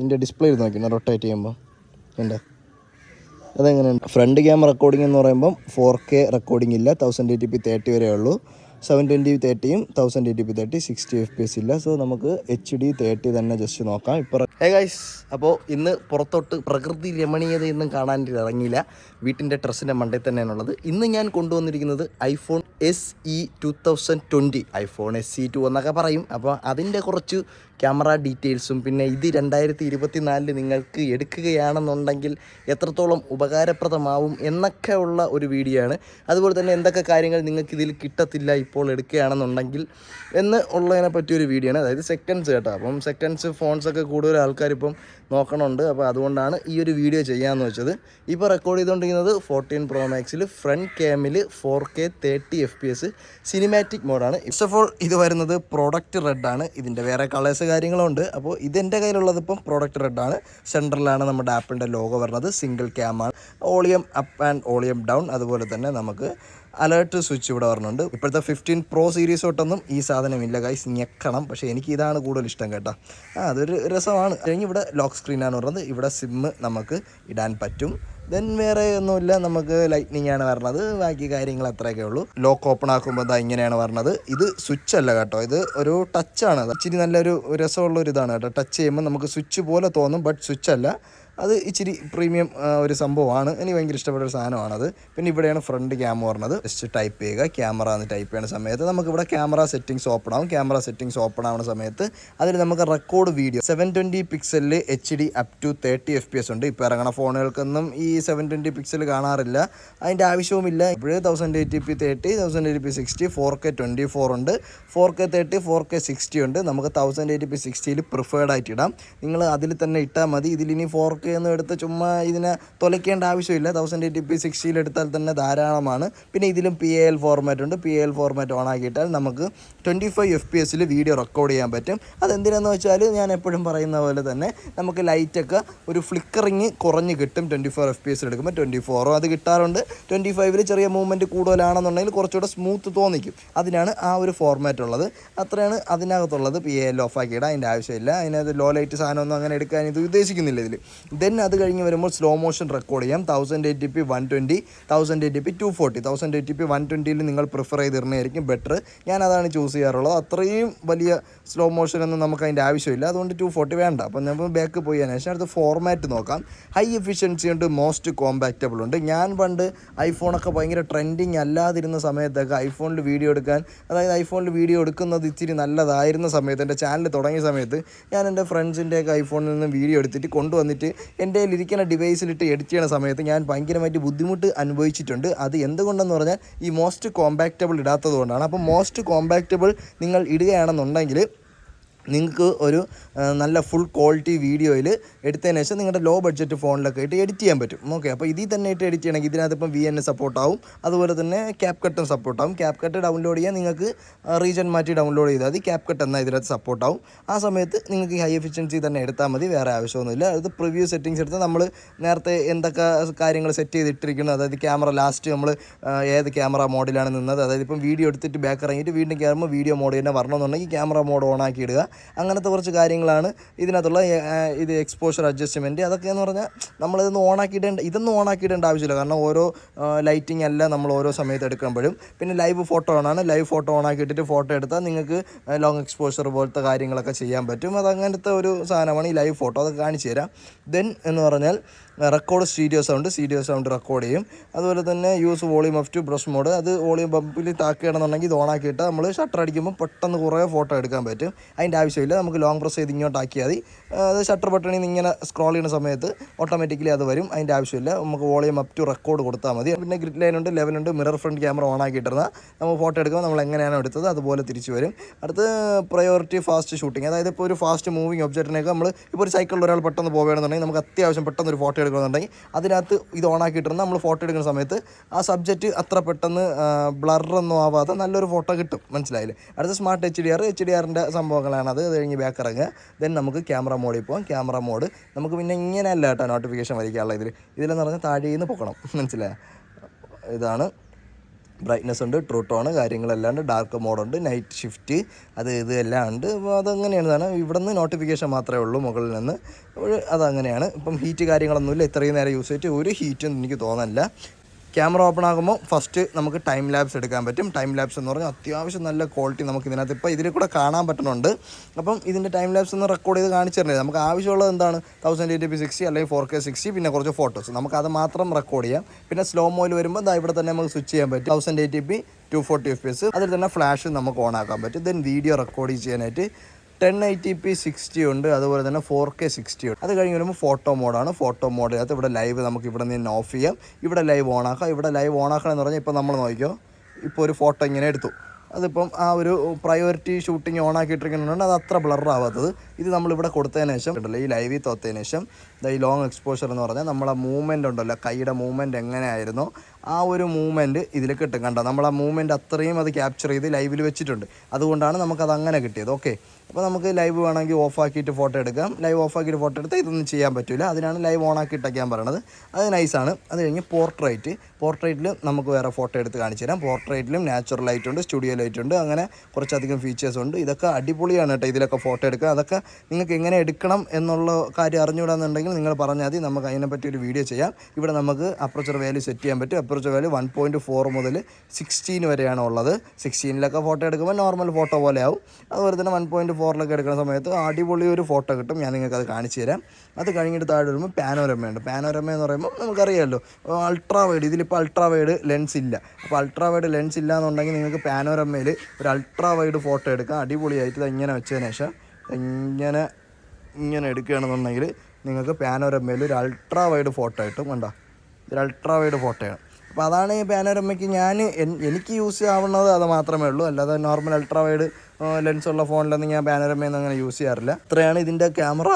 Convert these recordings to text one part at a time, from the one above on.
ഇതിന്റെ ഡിസ്പ്ലേ ഇരുന്ന് നോക്കി റൊട്ടേറ്റ് ചെയ്യുമ്പോൾ എന്റെ അതെങ്ങനെയുണ്ട്? ഫ്രണ്ട് ക്യാമറ റെക്കോർഡിംഗ് എന്ന് പറയുമ്പം ഫോർ കെ റെക്കോർഡിംഗ് ഇല്ല തൗസൻഡ് എയ്റ്റി പി തേർട്ടി വരെ ഉള്ളൂ. Seven twenty തേർട്ടിയും thousand eighty P thirty sixty F P S ഇല്ല. സോ നമുക്ക് എച്ച് ഡി തേർട്ടി തന്നെ ജസ്റ്റ് നോക്കാം. ഇപ്പോൾ ഹേ ഗൈസ് അപ്പോൾ ഇന്ന് പുറത്തോട്ട് പ്രകൃതി രമണീയതയൊന്നും കാണാൻ ഇറങ്ങിയില്ല. വീട്ടിന്റെ ഡ്രസ്സിന്റെ മണ്ടയിൽ തന്നെയാണുള്ളത് ഇന്ന് ഞാൻ കൊണ്ടുവന്നിരിക്കുന്നത് iPhone S E two thousand twenty iPhone S E two എന്നൊക്കെ പറയും. അപ്പോൾ അതിന്റെ കുറച്ച് ക്യാമറ ഡീറ്റെയിൽസും പിന്നെ ഇത് രണ്ടായിരത്തി ഇരുപത്തി നാലിൽ നിങ്ങൾക്ക് എടുക്കുകയാണെന്നുണ്ടെങ്കിൽ എത്രത്തോളം ഉപകാരപ്രദമാവും എന്നൊക്കെ ഉള്ള ഒരു വീഡിയോ ആണ്. അതുപോലെ തന്നെ എന്തൊക്കെ കാര്യങ്ങൾ നിങ്ങൾക്ക് ഇതിൽ കിട്ടത്തില്ല ഇപ്പോൾ എടുക്കുകയാണെന്നുണ്ടെങ്കിൽ എന്ന് ഉള്ളതിനെ പറ്റിയൊരു വീഡിയോ ആണ്. അതായത് സെക്കൻഡ്സ് കേട്ടോ. അപ്പം സെക്കൻഡ്സ് ഫോൺസൊക്കെ കൂടുതൽ ആൾക്കാർ ഇപ്പം നോക്കണുണ്ട്. അപ്പോൾ അതുകൊണ്ടാണ് ഈ ഒരു വീഡിയോ ചെയ്യാമെന്ന് വെച്ചത്. ഇപ്പോൾ റെക്കോർഡ് ചെയ്തുകൊണ്ടിരിക്കുന്നത് ഫോർട്ടീൻ പ്രോ മാക്സിൽ front ക്യാമിൽ four K thirty F P S cinematic മോഡാണ് first of all ഇത് വരുന്നത് പ്രോഡക്റ്റ് റെഡാണ് ഇതിന്റെ വേറെ കളേഴ്സ് കാര്യങ്ങളുണ്ട് അപ്പോൾ ഇതെന്റെ കയ്യിലുള്ളത് ഇപ്പം പ്രോഡക്റ്റ് റെഡാണ് സെന്ററിലാണ് നമ്മുടെ ആപ്പിന്റെ ലോഗോ വരുന്നത്. Single ക്യാമാണ് volume up and volume down അതുപോലെ തന്നെ നമുക്ക് അലേർട്ട് സ്വിച്ച് ഇവിടെ വരുന്നുണ്ട് ഇപ്പോഴത്തെ ഫിഫ്റ്റീൻ പ്രോ സീരീസ് തൊട്ടൊന്നും ഈ സാധനം ഇല്ല ഗൈസ് ഞെക്കണം. പക്ഷേ എനിക്ക് ഇതാണ് കൂടുതൽ ഇഷ്ടം കേട്ടോ. ആ അതൊരു രസമാണ്. കഴിഞ്ഞ് ഇവിടെ ലോക്ക് സ്ക്രീനാണ് പറയുന്നത് ഇവിടെ സിമ്മ് നമുക്ക് ഇടാൻ പറ്റും. ദെൻ വേറെ ഒന്നുമില്ല. നമുക്ക് ലൈറ്റ്നിങ് ആണ് വരണത്. ബാക്കി കാര്യങ്ങൾ അത്രയൊക്കെ ഉള്ളൂ. ലോക്ക് ഓപ്പൺ ആക്കുമ്പോൾ ഇതാ ഇങ്ങനെയാണ് വരുന്നത് ഇത് സ്വിച്ച് അല്ല കേട്ടോ. ഇത് ഒരു ടച്ചാണ് ഇച്ചിരി നല്ലൊരു രസമുള്ള ഒരു ഇതാണ് കേട്ടോ. ടച്ച് ചെയ്യുമ്പോൾ നമുക്ക് സ്വിച്ച് പോലെ തോന്നും ബട്ട് സ്വിച്ച് അല്ല. അത് ഇച്ചിരി പ്രീമിയം ഒരു സംഭവമാണ്. എനിക്ക് ഭയങ്കര ഇഷ്ടപ്പെട്ട ഒരു സാധനമാണത്. പിന്നെ ഇവിടെയാണ് ഫ്രണ്ട് ക്യാമറ പറഞ്ഞത്. ജസ്റ്റ് ടൈപ്പ് ചെയ്യുക. ക്യാമറ എന്ന് ടൈപ്പ് ചെയ്യുന്ന സമയത്ത് നമുക്കിവിടെ ക്യാമറ സെറ്റിങ്സ് ഓപ്പൺ ആവും. ക്യാമറ സെറ്റിങ്സ് ഓപ്പൺ ആവുന്ന സമയത്ത് അതിൽ നമുക്ക് record video seven twenty പിക്സലിൽ H D up to thirty F P S ഉണ്ട്. ഇപ്പോൾ ഇറങ്ങണ ഫോണുകൾക്കൊന്നും ഈ സെവൻ ട്വന്റി പിക്സൽ കാണാറില്ല. അതിന്റെ ആവശ്യവുമില്ല. ഇപ്പോഴേ thousand eighty P thirty thousand eighty P sixty four K twenty four ഉണ്ട്. Four K thirty four K sixty ഉണ്ട്. നമുക്ക് തൗസൻഡ് എയ്റ്റി പി സിക്സ്റ്റിയിൽ പ്രിഫേർഡ് ആയിട്ട് ഇടാം. നിങ്ങൾ അതിൽ തന്നെ ഇട്ടാൽ മതി. ഇതിലിനി ഫോർ കെ എന്ന് എടുത്ത് ചുമ്മാ ഇതിനെ തുലയ്ക്കേണ്ട ആവശ്യമില്ല. തൗസൻഡ് എയ്റ്റി പി സിക്സ്റ്റിയിൽ എടുത്താൽ തന്നെ ധാരാളമാണ്. പിന്നെ ഇതിലും പി എ എൽ ഫോർമാറ്റ് ഉണ്ട്. P A L format on ആക്കിയിട്ടാൽ നമുക്ക് ട്വന്റി ഫൈവ് എഫ് പി എസിൽ വീഡിയോ റെക്കോർഡ് ചെയ്യാൻ പറ്റും. അതെന്തിനാന്ന് വെച്ചാൽ ഞാൻ എപ്പോഴും പറയുന്ന പോലെ തന്നെ നമുക്ക് ലൈറ്റൊക്കെ ഒരു ഫ്ലിക്കറിങ് കുറഞ്ഞ് കിട്ടും ട്വന്റി ഫോർ എഫ് പി എസിൽ എടുക്കുമ്പോൾ ട്വന്റി ഫോറോ അത് കിട്ടാറുണ്ട്. ട്വന്റി ഫൈവിൽ ചെറിയ മൂവ്മെന്റ് കൂടുതലാണെന്നുണ്ടെങ്കിൽ കുറച്ചുകൂടെ സ്മൂത്ത് തോന്നിക്കും. അതിനാണ് ആ ഒരു ഫോർമാറ്റ് ഉള്ളത്. അത്രയാണ് അതിനകത്തുള്ളത് പി എ എൽ ഓഫ് ആക്കിയിടാം അതിന്റെ ആവശ്യമില്ല. അതിനകത്ത് ലോ ലൈറ്റ് സാധനമൊന്നും അങ്ങനെ എടുക്കാൻ ഇത് ഉദ്ദേശിക്കുന്നില്ല ഇതിൽ ദെൻ അത് കഴിഞ്ഞ് വരുമ്പോൾ സ്ലോ മോഷൻ റെക്കോർഡ് ചെയ്യാം. Thousand eighty P one twenty thousand eighty P two forty thousand eighty P one ട്വന്റിയിൽ നിങ്ങൾ പ്രിഫർ ചെയ്തിരുന്നതായിരിക്കും ബെറ്റർ ഞാൻ അതാണ് ചൂസ് ചെയ്യാറുള്ളത്. അത്രയും വലിയ സ്ലോ മോഷൻ ഒന്നും നമുക്ക് അതിന്റെ ആവശ്യമില്ല. അതുകൊണ്ട് ടു ഫോർട്ടി വേണ്ട. അപ്പോൾ നമ്മൾ ബാക്ക് പോയി ശേഷം അടുത്ത് ഫോർമാറ്റ് നോക്കാം. ഹൈ എഫിഷ്യൻസി ഉണ്ട് മോസ്റ്റ് കോമ്പാക്റ്റബിൾ ഉണ്ട്. ഞാൻ പണ്ട് ഐഫോണൊക്കെ ഭയങ്കര ട്രെൻഡിങ് അല്ലാതിരുന്ന സമയത്തൊക്കെ ഐഫോണിൽ വീഡിയോ എടുക്കാൻ അതായത് ഐഫോണിൽ വീഡിയോ എടുക്കുന്നത് ഇച്ചിരി നല്ലതായിരുന്ന സമയത്ത് എന്റെ ചാനൽ തുടങ്ങിയ സമയത്ത് ഞാൻ എന്റെ ഫ്രണ്ട്സിന്റെയൊക്കെ ഐഫോണിൽ നിന്ന് വീഡിയോ എടുത്തിട്ട് കൊണ്ടുവന്നിട്ട് എന്റെ ഇരിക്കുന്ന ഡിവൈസിലിട്ട് എഡിറ്റ് ചെയ്യുന്ന സമയത്ത് ഞാൻ ഭയങ്കരമായിട്ട് ബുദ്ധിമുട്ട് അനുഭവിച്ചിട്ടുണ്ട്. അത് എന്തുകൊണ്ടെന്ന് പറഞ്ഞാൽ ഈ മോസ്റ്റ് കോമ്പാക്റ്റബിൾ ഇടാത്തത് കൊണ്ടാണ് അപ്പോൾ മോസ്റ്റ് കോമ്പാക്റ്റബിൾ നിങ്ങൾ ഇടുകയാണെന്നുണ്ടെങ്കിൽ നിങ്ങൾക്ക് ഒരു നല്ല ഫുൾ ക്വാളിറ്റി വീഡിയോയിൽ എടുത്തതിന് ശേഷം നിങ്ങളുടെ ലോ ബഡ്ജറ്റ് ഫോണിലൊക്കെ ഇട്ട് എഡിറ്റ് ചെയ്യാൻ പറ്റും. ഓക്കെ അപ്പോൾ ഇതിൽ തന്നെ ഇട്ട് എഡിറ്റ് ചെയ്യണമെങ്കിൽ ഇതിനകത്ത് ഇപ്പം വി എൻ സപ്പോർട്ടാവും അതുപോലെ തന്നെ ക്യാപ് കട്ടും സപ്പോർട്ടാവും ക്യാപ് കട്ട് ഡൗൺലോഡ് ചെയ്യാൻ നിങ്ങൾക്ക് റീജൻ മാറ്റി ഡൗൺലോഡ് ചെയ്താൽ മതി. ക്യാപ് കട്ട് എന്നാൽ ഇതിനകത്ത് സപ്പോർട്ടാവും ആ സമയത്ത് നിങ്ങൾക്ക് ഹൈ എഫിഷ്യൻസി തന്നെ എടുത്താൽ മതി. വേറെ ആവശ്യമൊന്നുമില്ല. അത് പ്രിവ്യൂ സെറ്റിങ്സ് എടുത്ത് നമ്മൾ നേരത്തെ എന്തൊക്കെ കാര്യങ്ങൾ സെറ്റ് ചെയ്തിട്ടിരിക്കുന്നു. അതായത് ക്യാമറ ലാസ്റ്റ് നമ്മൾ ഏത് ക്യാമറ മോഡിലാണ് നിന്നത്. അതായത് ഇപ്പം വീഡിയോ എടുത്തിട്ട് ബാക്ക് ഇറങ്ങിയിട്ട് വീണ്ടും കയറുമ്പോൾ വീഡിയോ മോഡ് തന്നെ വരണമെന്നുണ്ടെങ്കിൽ ക്യാമറ മോഡ് ഓൺ ആക്കി ഇടുക. അങ്ങനത്തെ കുറച്ച് കാര്യങ്ങളാണ് ഇതിനകത്തുള്ള ഇത് എക്സ്പോഷർ അഡ്ജസ്റ്റ്മെന്റ് അതൊക്കെ എന്ന് പറഞ്ഞാൽ നമ്മളിതൊന്ന് ഓണാക്കിയിടേണ്ട ഇതൊന്നും ഓണാക്കിയിടേണ്ട ആവശ്യമില്ല. കാരണം ഓരോ ലൈറ്റിംഗ് അല്ല നമ്മൾ ഓരോ സമയത്ത് എടുക്കുമ്പോഴും. പിന്നെ ലൈവ് ഫോട്ടോ ആണ് ലൈവ് ഫോട്ടോ ഓണാക്കിയിട്ടിട്ട് ഫോട്ടോ എടുത്താൽ നിങ്ങൾക്ക് ലോങ് എക്സ്പോഷർ പോലത്തെ കാര്യങ്ങളൊക്കെ ചെയ്യാൻ പറ്റും. അത് അങ്ങനത്തെ ഒരു സാധനമാണ് ഈ ലൈവ് ഫോട്ടോ അതൊക്കെ കാണിച്ചു തരാം. ദെൻ എന്ന് പറഞ്ഞാൽ record stereo sound stereo sound record ചെയ്യും. അതുപോലെ തന്നെ use volume off to brush mode അത് വോളിയം ബമ്പിൽ താക്കുകയാണെന്നുണ്ടെങ്കിൽ ഇത് ഓണാക്കിയിട്ട് നമ്മൾ ഷട്ടർ അടിക്കുമ്പോൾ പെട്ടെന്ന് കുറേ ഫോട്ടോ എടുക്കാൻ പറ്റും. അതിന്റെ ആവശ്യമില്ല. നമുക്ക് ലോങ് പ്രസ് ചെയ്ത് ഇങ്ങോട്ട് ആക്കിയാൽ മതി. അത് ഷട്ടർ ബട്ടണിൽ നിന്ന് ഇങ്ങനെ സ്ക്രോൾ ചെയ്യുന്ന സമയത്ത് ഓട്ടോമാറ്റിക്കലി അത് വരും. അതിന്റെ ആവശ്യമില്ല. നമുക്ക് വോളിയം അപ് ടു റെക്കോർഡ് കൊടുത്താൽ മതി. പിന്നെ ഗ്രിഡ് ലൈൻ ഉണ്ട് ലെവൽ ഉണ്ട്. മിറർ ഫ്രണ്ട് ക്യാമറ ഓൺ നമ്മൾ ഫോട്ടോ എടുക്കുമ്പോൾ നമ്മൾ എങ്ങനെയാണ് എടുത്തത് അതുപോലെ തിരിച്ചു വരും. അടുത്ത് പ്രയോറിറ്റി ഫാസ്റ്റ് ഷൂട്ടിംഗ് അതായത് ഇപ്പോൾ ഒരു ഫാസ്റ്റ് മൂവിങ് ഒബ്ജക്റ്റിനൊക്കെ നമ്മൾ ഇപ്പോൾ ഒരു സൈക്കിളിൽ ഒരാൾ പെട്ടെന്ന് പോവുകയാണെന്നുണ്ടെങ്കിൽ നമുക്ക് അത്യാവശ്യം പെട്ടെന്ന് ഒരു ഫോട്ടോ എടുക്കണമെന്നുണ്ടെങ്കിൽ അതിനകത്ത് ഇത് ഓണാക്കിയിട്ടിരുന്ന നമ്മൾ ഫോട്ടോ എടുക്കുന്ന സമയത്ത് ആ സബ്ജക്റ്റ് അത്ര പെട്ടെന്ന് ബ്ലറൊന്നും ആവാതെ നല്ലൊരു ഫോട്ടോ കിട്ടും. മനസ്സിലായില്ലേ? അടുത്ത smart H D R H D ആറിന്റെ സംഭവങ്ങളാണ് അത്. കഴിഞ്ഞ് ബാക്ക് ഇറങ്ങുക. ദെൻ നമുക്ക് ക്യാമറ മോഡിൽ പോകാം ക്യാമറ മോഡ് നമുക്ക് പിന്നെ ഇങ്ങനെയല്ല കേട്ടോ നോട്ടിഫിക്കേഷൻ വരിക്കാനുള്ള ഇതിൽ ഇതിലെന്ന് പറഞ്ഞാൽ താഴെയിൽ നിന്ന് പൊക്കണം. മനസ്സിലായ? ഇതാണ് ബ്രൈറ്റ്നസ് ഉണ്ട് ട്രൂ ടോൺ കാര്യങ്ങളെല്ലാം ഡാർക്ക് മോഡുണ്ട് നൈറ്റ് ഷിഫ്റ്റ് അത് ഇത് എല്ലാം ഉണ്ട്. അപ്പോൾ അതങ്ങനെയാണ് ഇവിടെ നിന്ന് നോട്ടിഫിക്കേഷൻ മാത്രമേ ഉള്ളൂ മുകളിൽ നിന്ന്. അതങ്ങനെയാണ്. ഇപ്പം ഹീറ്റ് കാര്യങ്ങളൊന്നുമില്ല. ഇത്രയും നേരം യൂസ് ചെയ്തിട്ട് ഒരു ഹീറ്റും എനിക്ക് തോന്നുന്നില്ല ക്യാമറ ഓപ്പൺ ആകുമ്പോൾ ഫസ്റ്റ് നമുക്ക് ടൈം ലാബ്സ് എടുക്കാൻ പറ്റും. ടൈം ലാബ്സ് എന്ന് പറഞ്ഞാൽ അത്യാവശ്യം നല്ല ക്വാളിറ്റി നമുക്ക് ഇതിനകത്ത് ഇപ്പോൾ ഇതിൽ കൂടെ കാണാൻ പറ്റുന്നുണ്ട്. അപ്പം ഇതിന്റെ ടൈം ലാബ്സ് ഒന്ന് റെക്കോർഡ് ചെയ്ത് കാണിച്ചു തരുന്നത് നമുക്ക് ആവശ്യമുള്ളത് എന്താണ്? തൗസൻഡ് എയ്റ്റ് പി സിക്സ്റ്റി അല്ലെങ്കിൽ ഫോർ കെ സിക്സ്റ്റി പിന്നെ കുറച്ച് ഫോട്ടോസ് നമുക്ക് അത് മാത്രം റെക്കോർഡ് ചെയ്യാം. പിന്നെ സ്ലോ മോയിൽ വരുമ്പോൾ ദാ ഇവിടെ തന്നെ നമുക്ക് സ്വിച്ച് ചെയ്യാൻ പറ്റും. Thousand eighty P two forty F P S അതിൽ തന്നെ ഫ്ലാഷ് നമുക്ക് ഓൺ ആക്കാൻ പറ്റും. ദെൻ വീഡിയോ റെക്കോർഡ് ചെയ്യാനായിട്ട് ടെൻ എയ്റ്റി പി സിക്സ്റ്റി ഉണ്ട് അതുപോലെ തന്നെ ഫോർ കെ സിക്സ്റ്റി ഉണ്ട്. അത് കഴിഞ്ഞ് വരുമ്പോൾ ഫോട്ടോ മോഡാണ് ഫോട്ടോ മോഡ് മോഡിനകത്ത് ഇവിടെ ലൈവ് നമുക്ക് ഇവിടെ നിന്ന് ഓഫ് ചെയ്യാം. ഇവിടെ ലൈവ് ഓൺ ആക്കാം. ഇവിടെ ലൈവ് ഓൺ ആക്കണം എന്ന് പറഞ്ഞാൽ ഇപ്പോൾ നമ്മൾ നോക്കിയോ ഇപ്പോൾ ഒരു ഫോട്ടോ ഇങ്ങനെ എടുത്തു. അതിപ്പം ആ ഒരു പ്രയോറിറ്റി ഷൂട്ടിങ് ഓൺ ആക്കിയിട്ടിരിക്കുന്നുണ്ട് അത് അത്ര ബ്ലർ ആവാത്തത്. ഇത് നമ്മളിവിടെ കൊടുത്തതിന് ശേഷം ഉണ്ടല്ലോ ഈ ലൈവിൽ തോത്തതിന് ശേഷം ഈ ലോങ് എക്സ്പോഷർ എന്ന് പറഞ്ഞാൽ നമ്മളെ മൂവ്മെന്റ് ഉണ്ടല്ലോ കൈയുടെ മൂവ്മെന്റ് എങ്ങനെയായിരുന്നു ആ ഒരു മൂവ്മെന്റ് ഇതിൽ കിട്ടും. കണ്ടോ നമ്മൾ ആ മൂവ്മെന്റ് അത്രയും അത് ക്യാപ്ചർ ചെയ്ത് ലൈവിൽ വെച്ചിട്ടുണ്ട്. അതുകൊണ്ടാണ് നമുക്കത് അങ്ങനെ കിട്ടിയത്. ഓക്കെ അപ്പോൾ നമുക്ക് ലൈവ് വേണമെങ്കിൽ ഓഫ് ആക്കിയിട്ട് ഫോട്ടോ എടുക്കാം. ലൈവ് ഓഫ് ആക്കിയിട്ട് ഫോട്ടോ എടുത്താൽ ഇതൊന്നും ചെയ്യാൻ പറ്റില്ല അതിനാണ് ലൈവ് ഓൺ ആക്കിയിട്ടൊക്കെ ഞാൻ പറയണത്. അത് നൈസാണ് അത് കഴിഞ്ഞ് പോർട്രേറ്റ് പോർട്രേറ്റിൽ നമുക്ക് വേറെ ഫോട്ടോ എടുത്ത് കാണിച്ചു തരാം. പോർട്രേറ്റിലും നാച്ചുറൽ ലൈറ്റ് ഉണ്ട് സ്റ്റുഡിയോ ലൈറ്റ് ഉണ്ട് അങ്ങനെ കുറച്ചധികം ഫീച്ചേഴ്സ് ഉണ്ട്. ഇതൊക്കെ അടിപൊളിയാണ് കേട്ടോ ഇതിലൊക്കെ ഫോട്ടോ എടുക്കുക. അതൊക്കെ നിങ്ങൾക്ക് എങ്ങനെ എടുക്കണം എന്നുള്ള കാര്യം അറിഞ്ഞുകൂടാന്നുണ്ടെങ്കിൽ നിങ്ങൾ പറഞ്ഞാൽ മതി. നമുക്ക് അതിനെപ്പറ്റി ഒരു വീഡിയോ ചെയ്യാം. ഇവിടെ നമുക്ക് അപ്രോച്ചർ വാല്യൂ സെറ്റ് ചെയ്യാൻ പറ്റും. Aperture value one point four മുതൽ സിക്സ്റ്റീൻ വരെയാണ് ഉള്ളത്. സിക്സ്റ്റീനിലൊക്കെ ഫോട്ടോ എടുക്കുമ്പോൾ നോർമൽ ഫോട്ടോ പോലെ ആവും. അതുപോലെ തന്നെ വൺ പോയിന്റ് ഫോറിലൊക്കെ എടുക്കുന്ന സമയത്ത് അടിപൊളി ഒരു ഫോട്ടോ കിട്ടും. ഞാൻ നിങ്ങൾക്ക് അത് കാണിച്ചു തരാം. അത് കഴിഞ്ഞിട്ട് താഴെ വരുമ്പോൾ പാനോരമയുണ്ട് പാനോരമ എന്ന് പറയുമ്പോൾ നമുക്കറിയാമല്ലോ അൾട്രാ വൈഡ് ഇതിലിപ്പോൾ അൾട്രാ വൈഡ് ലെൻസ് ഇല്ല. അപ്പോൾ അൾട്രാ വൈഡ് ലെൻസ് ഇല്ല എന്നുണ്ടെങ്കിൽ നിങ്ങൾക്ക് പാനോരമയിൽ ഒരു അൾട്രാ വൈഡ് ഫോട്ടോ എടുക്കാം. അടിപൊളിയായിട്ട് ഇത് ഇങ്ങനെ വെച്ചതിന് ശേഷം ഇങ്ങനെ ഇങ്ങനെ എടുക്കുകയാണെന്നുണ്ടെങ്കിൽ നിങ്ങൾക്ക് പാനോരമയിൽ ഒരു അൾട്രാ വൈഡ് ഫോട്ടോ കിട്ടും. കണ്ടോ? ഒരു അൾട്രാ വൈഡ് ഫോട്ടോയാണ് അപ്പോൾ അതാണ് ഈ പാനോരമയ്ക്ക് ഞാൻ എനിക്ക് യൂസ് ആവുന്നത് അത് മാത്രമേ ഉള്ളൂ. അല്ലാതെ നോർമൽ അൾട്രാ വൈഡ് ലെൻസ് ഉള്ള ഫോണിലൊന്നും ഞാൻ പാനോരമയൊന്നും അങ്ങനെ യൂസ് ചെയ്യാറില്ല. ഇത്രയാണ് ഇതിന്റെ ക്യാമറ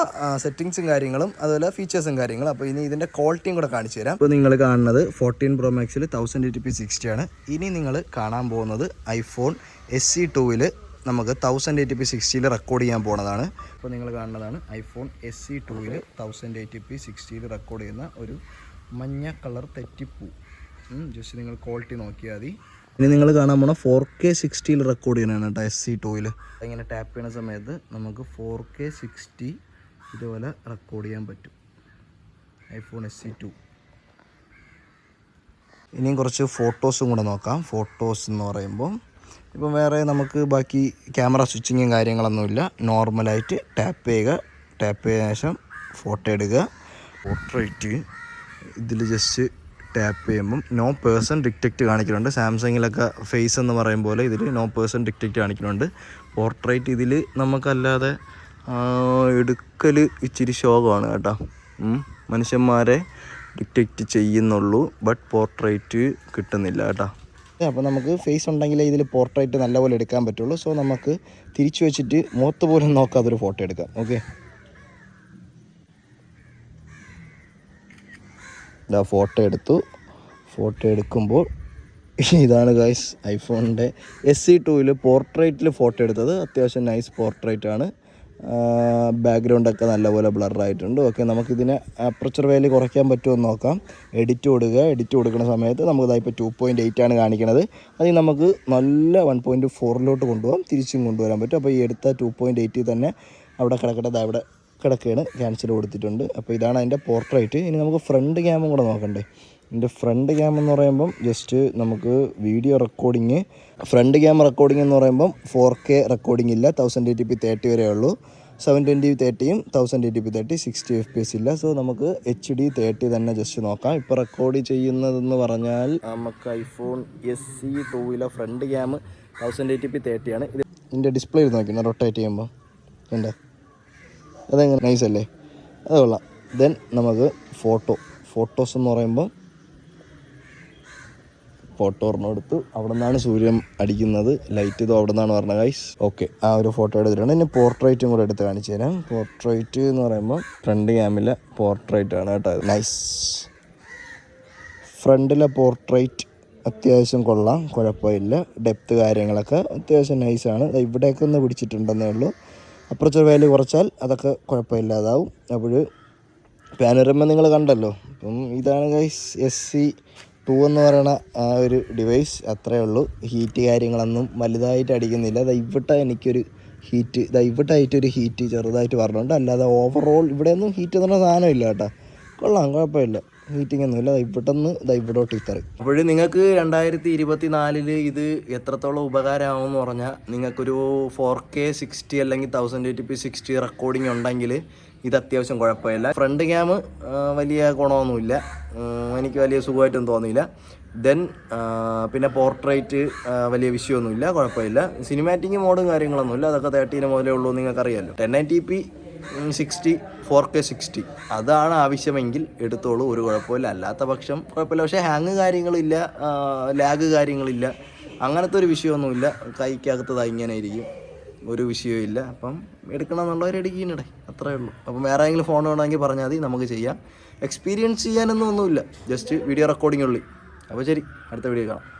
സെറ്റിങ്സും കാര്യങ്ങളും അതുപോലെ ഫീച്ചേഴ്സും കാര്യങ്ങളും. അപ്പോൾ ഇനി ഇതിന്റെ ക്വാളിറ്റിയും കൂടെ കാണിച്ചു തരാം. ഇപ്പോൾ നിങ്ങൾ കാണുന്നത് ഫോർട്ടീൻ പ്രോ മാക്സിൽ തൗസൻഡ് എയ്റ്റി പി സിക്സ്റ്റി ആണ്. ഇനി നിങ്ങൾ കാണാൻ പോകുന്നത് ഐഫോൺ എസ് സി ടൂവിൽ നമുക്ക് തൗസൻഡ് എയ്റ്റി പി സിക്സ്റ്റിയിൽ റെക്കോർഡ് ചെയ്യാൻ പോകുന്നതാണ്. ഇപ്പോൾ നിങ്ങൾ കാണുന്നതാണ് ഐഫോൺ എസ് സി ടൂവിൽ തൗസൻഡ് എയ്റ്റി പി സിക്സ്റ്റിയിൽ റെക്കോർഡ് ചെയ്യുന്ന ഒരു മഞ്ഞ കളർ തെറ്റിപ്പൂ. ജസ്റ്റ് നിങ്ങൾ ക്വാളിറ്റി നോക്കിയാൽ മതി. ഇനി നിങ്ങൾ കാണാൻ പോണ ഫോർ കെ സിക്സ്റ്റിയിൽ റെക്കോർഡ് ചെയ്യണതാണ് കേട്ടോ എസ് സി ടൂവിൽ ഇങ്ങനെ ടാപ്പ് ചെയ്യുന്ന സമയത്ത് നമുക്ക് ഫോർ കെ സിക്സ്റ്റി ഇതുപോലെ റെക്കോർഡ് ചെയ്യാൻ പറ്റും. ഐഫോൺ എസ് സി ടു ഇനിയും കുറച്ച് ഫോട്ടോസും കൂടെ നോക്കാം. ഫോട്ടോസ് എന്ന് പറയുമ്പോൾ ഇപ്പം വേറെ നമുക്ക് ബാക്കി ക്യാമറ സ്വിച്ചിങ്ങും കാര്യങ്ങളൊന്നുമില്ല നോർമലായിട്ട് ടാപ്പ് ചെയ്യുക. ടാപ്പ് ചെയ്തതിനു ശേഷം ഫോട്ടോ എടുക്കുക. പോർട്രേറ്റ് ഇതിൽ ജസ്റ്റ് ടാപ്പ് ചെയ്യുമ്പം നോ പേഴ്സൺ ഡിറ്റക്റ്റ് കാണിക്കുന്നുണ്ട്. സാംസങ്ങിലൊക്കെ ഫേസ് എന്ന് പറയും പോലെ ഇതിൽ നോ പേഴ്സൺ ഡിറ്റക്റ്റ് കാണിക്കുന്നുണ്ട്. പോർട്രേറ്റ് ഇതിൽ നമുക്കല്ലാതെ എടുക്കൽ ഇച്ചിരി ശോകമാണ് കേട്ടോ. മനുഷ്യന്മാരെ ഡിറ്റക്റ്റ് ചെയ്യുന്നുള്ളൂ ബട്ട് പോർട്രേറ്റ് കിട്ടുന്നില്ല കേട്ടോ. അപ്പോൾ നമുക്ക് ഫേസ് ഉണ്ടെങ്കിലേ ഇതിൽ പോർട്രേറ്റ് നല്ലപോലെ എടുക്കാൻ പറ്റുള്ളൂ. സോ നമുക്ക് തിരിച്ചു വെച്ചിട്ട് മുഖത്ത് പോലും നോക്കാതൊരു ഫോട്ടോ എടുക്കാം. ഓക്കെ ഇതാ ഫോട്ടോ എടുത്തു. ഫോട്ടോ എടുക്കുമ്പോൾ ഇതാണ് ഗൈസ് ഐഫോണിന്റെ എസ് സി ടൂവിൽ പോർട്രേറ്റിൽ ഫോട്ടോ എടുത്തത്. അത്യാവശ്യം നൈസ് പോർട്രേറ്റ് ആണ്. ബാക്ക്ഗ്രൗണ്ടൊക്കെ നല്ലപോലെ ബ്ലറായിട്ടുണ്ട് ഓക്കെ നമുക്കിതിനെ അപ്രച്ചർ വാല്യൂ കുറയ്ക്കാൻ പറ്റുമോ എന്ന് നോക്കാം. എഡിറ്റ് കൊടുക്കുക. എഡിറ്റ് കൊടുക്കുന്ന സമയത്ത് നമുക്ക് ഇപ്പോൾ ടു പോയിന്റ് എയ്റ്റ് ആണ് കാണിക്കുന്നത് അതിൽ നമുക്ക് നല്ല വൺ പോയിന്റ് ഫോറിലോട്ട് കൊണ്ടുപോകാം. തിരിച്ചും കൊണ്ടുവരാൻ പറ്റും. അപ്പോൾ ഈ എടുത്ത ടു പോയിന്റ് എയ്റ്റിൽ തന്നെ അവിടെ കിടക്കട്ടെ. അവിടെ കിടക്കുകയാണ് ക്യാൻസൽ കൊടുത്തിട്ടുണ്ട്. അപ്പോൾ ഇതാണ് അതിന്റെ പോർട്രേറ്റ് ഇനി നമുക്ക് ഫ്രണ്ട് ക്യാമും കൂടെ നോക്കണ്ടേ. ഇതിന്റെ ഫ്രണ്ട് ക്യാം എന്ന് പറയുമ്പം ജസ്റ്റ് നമുക്ക് video recording front cam recording എന്ന് പറയുമ്പം ഫോർ കെ റെക്കോർഡിംഗ് ഇല്ല. തൗസൻഡ് എയ്റ്റി പി തേർട്ടി വരെ ഉള്ളൂ. Seven twenty തേർട്ടിയും thousand eighty P thirty sixty F P S ഇല്ല. സോ നമുക്ക് എച്ച് ഡി തേർട്ടി തന്നെ ജസ്റ്റ് നോക്കാം. ഇപ്പോൾ റെക്കോർഡ് ചെയ്യുന്നതെന്ന് പറഞ്ഞാൽ നമുക്ക് iPhone S C ടൂവിലെ front cam thousand eighty P തേർട്ടിയാണ് ഇത് ഇതിന്റെ ഡിസ്പ്ലേ നോക്കി റൊട്ടേറ്റ് ചെയ്യുമ്പോൾ ഉണ്ട് അതെങ്ങനെ? നൈസ് അല്ലേ അത് കൊള്ളാം. ദെൻ നമുക്ക് ഫോട്ടോ. ഫോട്ടോസ് എന്ന് പറയുമ്പോൾ ഫോട്ടോ ഒരെണ്ണം എടുത്തു. അവിടെ നിന്നാണ് സൂര്യൻ അടിക്കുന്നത്. ലൈറ്റ് ഇതോ അവിടെ നിന്നാണ് പറഞ്ഞത് ഗൈസ് ഓക്കെ ആ ഒരു ഫോട്ടോ എടുത്തിട്ടുണ്ട്. ഇനി പോർട്രേറ്റും കൂടെ എടുത്ത് കാണിച്ചു തരാം. പോർട്രേറ്റ് എന്ന് പറയുമ്പോൾ ഫ്രണ്ട് ക്യാമിലെ പോർട്രേറ്റ് ആണ് കേട്ടോ നൈസ് ഫ്രണ്ടിലെ പോർട്രേറ്റ് അത്യാവശ്യം കൊള്ളാം. കുഴപ്പമില്ല. ഡെപ്ത് കാര്യങ്ങളൊക്കെ അത്യാവശ്യം നൈസാണ് ഇവിടെയൊക്കെ ഒന്ന് പിടിച്ചിട്ടുണ്ടെന്നേ ഉള്ളൂ. അപ്പുറത്തെ വാല്യൂ കുറച്ചാൽ അതൊക്കെ കുഴപ്പമില്ലാതാവും. അപ്പോൾ പാനറമ നിങ്ങൾ കണ്ടല്ലോ. അപ്പം ഇതാണ് ഗൈസ് എസ് സി ടു എന്ന് പറയുന്ന ആ ഒരു ഡിവൈസ് അത്രേ ഉള്ളൂ. ഹീറ്റ് കാര്യങ്ങളൊന്നും വലുതായിട്ട് അടിക്കുന്നില്ല. ദാ ഇവിടെ എനിക്കൊരു ഹീറ്റ് ദാ ഇവിടായിട്ടൊരു ഹീറ്റ് ചെറുതായിട്ട് പറഞ്ഞുണ്ട് അല്ലാതെ ഓവറോൾ ഇവിടെയൊന്നും ഹീറ്റ് എന്ന് പറഞ്ഞ സാധനമില്ല കേട്ടോ. കൊള്ളാം കുഴപ്പമില്ല. ഹീറ്റിംഗ് ഒന്നുമില്ല ദാ ദൈപ്പിടോ ഇത്തറി. അപ്പോൾ നിങ്ങൾക്ക് രണ്ടായിരത്തി ഇരുപത്തി നാലിൽ ഇത് എത്രത്തോളം ഉപകാരമാകുമെന്ന് പറഞ്ഞാൽ നിങ്ങൾക്കൊരു ഫോർ കെ സിക്സ്റ്റി അല്ലെങ്കിൽ thousand eighty P sixty recording ഉണ്ടെങ്കിൽ ഇത് അത്യാവശ്യം കുഴപ്പമില്ല. ഫ്രണ്ട് ക്യാം വലിയ ഗുണമൊന്നുമില്ല. എനിക്ക് വലിയ സുഖമായിട്ടൊന്നും തോന്നിയില്ല ദെൻ പിന്നെ പോർട്രേറ്റ് വലിയ വിഷയമൊന്നുമില്ല. കുഴപ്പമില്ല. സിനിമാറ്റിക് മോഡും കാര്യങ്ങളൊന്നുമില്ല. അതൊക്കെ തേർട്ടീന് മുതലേ ഉള്ളൂ നിങ്ങൾക്കറിയാമല്ലോ ten eighty P sixty four K sixty അതാണ് ആവശ്യമെങ്കിൽ എടുത്തോളൂ. ഒരു കുഴപ്പമില്ല. അല്ലാത്ത പക്ഷം കുഴപ്പമില്ല. പക്ഷേ ഹാങ് കാര്യങ്ങളില്ല ലാഗ് കാര്യങ്ങളില്ല. അങ്ങനത്തെ ഒരു വിഷയമൊന്നുമില്ല. കൈക്കകത്തത് ഇങ്ങനെ ഇരിക്കും. ഒരു വിഷയവും അപ്പം എടുക്കണം എന്നുള്ളവർ എടുക്കുന്നുണ്ടേ അത്രേ ഉള്ളൂ. അപ്പം വേറെ ഏതെങ്കിലും ഫോൺ വേണമെങ്കിൽ പറഞ്ഞാൽ മതി. നമുക്ക് ചെയ്യാം. എക്സ്പീരിയൻസ് ചെയ്യാനൊന്നും ഒന്നുമില്ല. ജസ്റ്റ് വീഡിയോ റെക്കോർഡിംഗ് ഉള്ളി. അപ്പോൾ ശരി. അടുത്ത വീഡിയോ കാണാം.